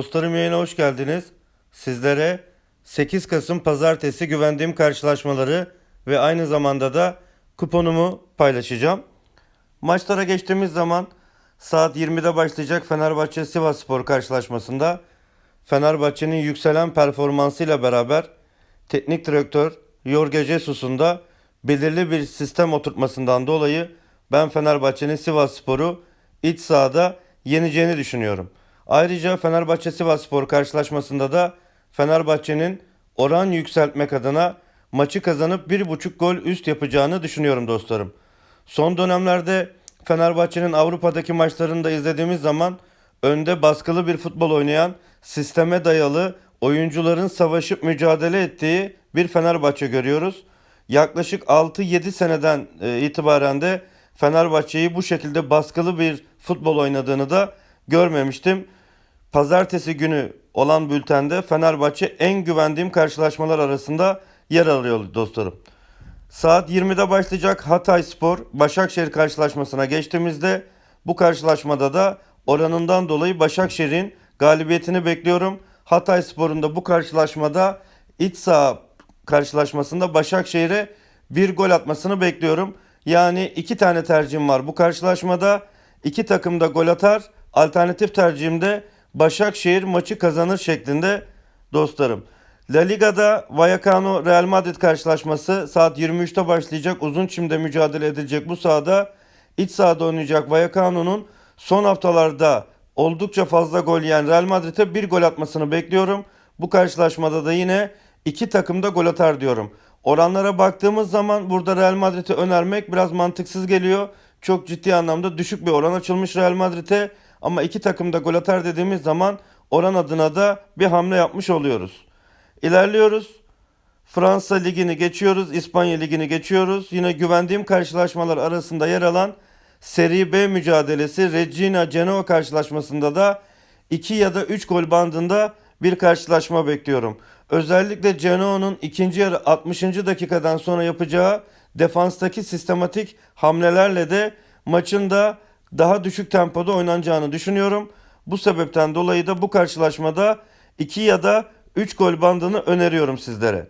Dostlarım yayına hoş geldiniz. Sizlere 8 Kasım Pazartesi güvendiğim karşılaşmaları ve aynı zamanda da kuponumu paylaşacağım. Maçlara geçtiğimiz zaman saat 20'de başlayacak Fenerbahçe Sivas Spor karşılaşmasında Fenerbahçe'nin yükselen performansıyla beraber teknik direktör Jorge Jesus'un da belirli bir sistem oturtmasından dolayı ben Fenerbahçe'nin Sivas Spor'u iç sahada yeneceğini düşünüyorum. Ayrıca Fenerbahçe Sivas Spor karşılaşmasında da Fenerbahçe'nin oran yükseltmek adına maçı kazanıp 1.5 gol üst yapacağını düşünüyorum dostlarım. Son dönemlerde Fenerbahçe'nin Avrupa'daki maçlarını da izlediğimiz zaman önde baskılı bir futbol oynayan, sisteme dayalı oyuncuların savaşıp mücadele ettiği bir Fenerbahçe görüyoruz. Yaklaşık 6-7 seneden e, itibaren de Fenerbahçe'yi bu şekilde baskılı bir futbol oynadığını da görmemiştim. Pazartesi günü olan bültende Fenerbahçe en güvendiğim karşılaşmalar arasında yer alıyor dostlarım. Saat 20'de başlayacak Hatay Spor Başakşehir karşılaşmasına geçtiğimizde bu karşılaşmada da oranından dolayı Başakşehir'in galibiyetini bekliyorum. Hatay Spor'un da bu karşılaşmada iç saha karşılaşmasında Başakşehir'e bir gol atmasını bekliyorum. Yani iki tane tercihim var bu karşılaşmada. İki takım da gol atar. Alternatif tercihimde Başakşehir maçı kazanır şeklinde dostlarım. La Liga'da Vallecano Real Madrid karşılaşması saat 23'te başlayacak. Uzun çimde mücadele edilecek bu sahada. iç sahada oynayacak Vallecano'nun son haftalarda oldukça fazla gol yiyen Real Madrid'e bir gol atmasını bekliyorum. Bu karşılaşmada da yine iki takım da gol atar diyorum. Oranlara baktığımız zaman burada Real Madrid'i önermek biraz mantıksız geliyor. Çok ciddi anlamda düşük bir oran açılmış Real Madrid'e. Ama iki takım da gol atar dediğimiz zaman oran adına da bir hamle yapmış oluyoruz. İlerliyoruz. Fransa Ligi'ni geçiyoruz. İspanya Ligi'ni geçiyoruz. Yine güvendiğim karşılaşmalar arasında yer alan Seri B mücadelesi Regina Genoa karşılaşmasında da 2 ya da 3 gol bandında bir karşılaşma bekliyorum. Özellikle Genoa'nın ikinci yarı 60. dakikadan sonra yapacağı defanstaki sistematik hamlelerle de maçın da daha düşük tempoda oynanacağını düşünüyorum. Bu sebepten dolayı da bu karşılaşmada 2 ya da 3 gol bandını öneriyorum sizlere.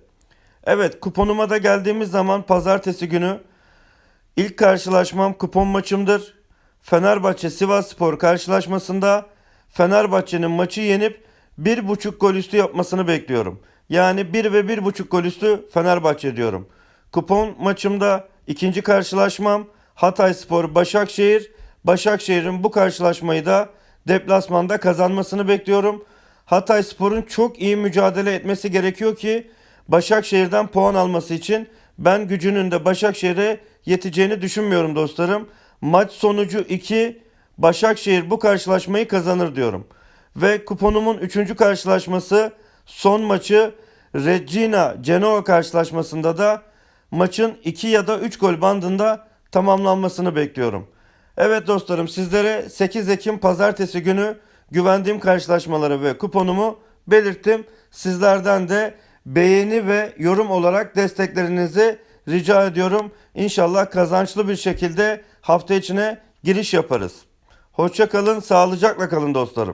Evet kuponuma da geldiğimiz zaman pazartesi günü ilk karşılaşmam kupon maçımdır. Fenerbahçe Sivas Spor karşılaşmasında Fenerbahçe'nin maçı yenip 1.5 gol üstü yapmasını bekliyorum. Yani 1 ve 1.5 gol üstü Fenerbahçe diyorum. Kupon maçımda ikinci karşılaşmam Hatay Spor Başakşehir. Başakşehir'in bu karşılaşmayı da deplasmanda kazanmasını bekliyorum. Hatay Spor'un çok iyi mücadele etmesi gerekiyor ki Başakşehir'den puan alması için ben gücünün de Başakşehir'e yeteceğini düşünmüyorum dostlarım. Maç sonucu 2 Başakşehir bu karşılaşmayı kazanır diyorum. Ve kuponumun 3. karşılaşması son maçı Regina Genoa karşılaşmasında da maçın 2 ya da 3 gol bandında tamamlanmasını bekliyorum. Evet dostlarım sizlere 8 Ekim pazartesi günü güvendiğim karşılaşmaları ve kuponumu belirttim. Sizlerden de beğeni ve yorum olarak desteklerinizi rica ediyorum. İnşallah kazançlı bir şekilde hafta içine giriş yaparız. Hoşça kalın, sağlıcakla kalın dostlarım.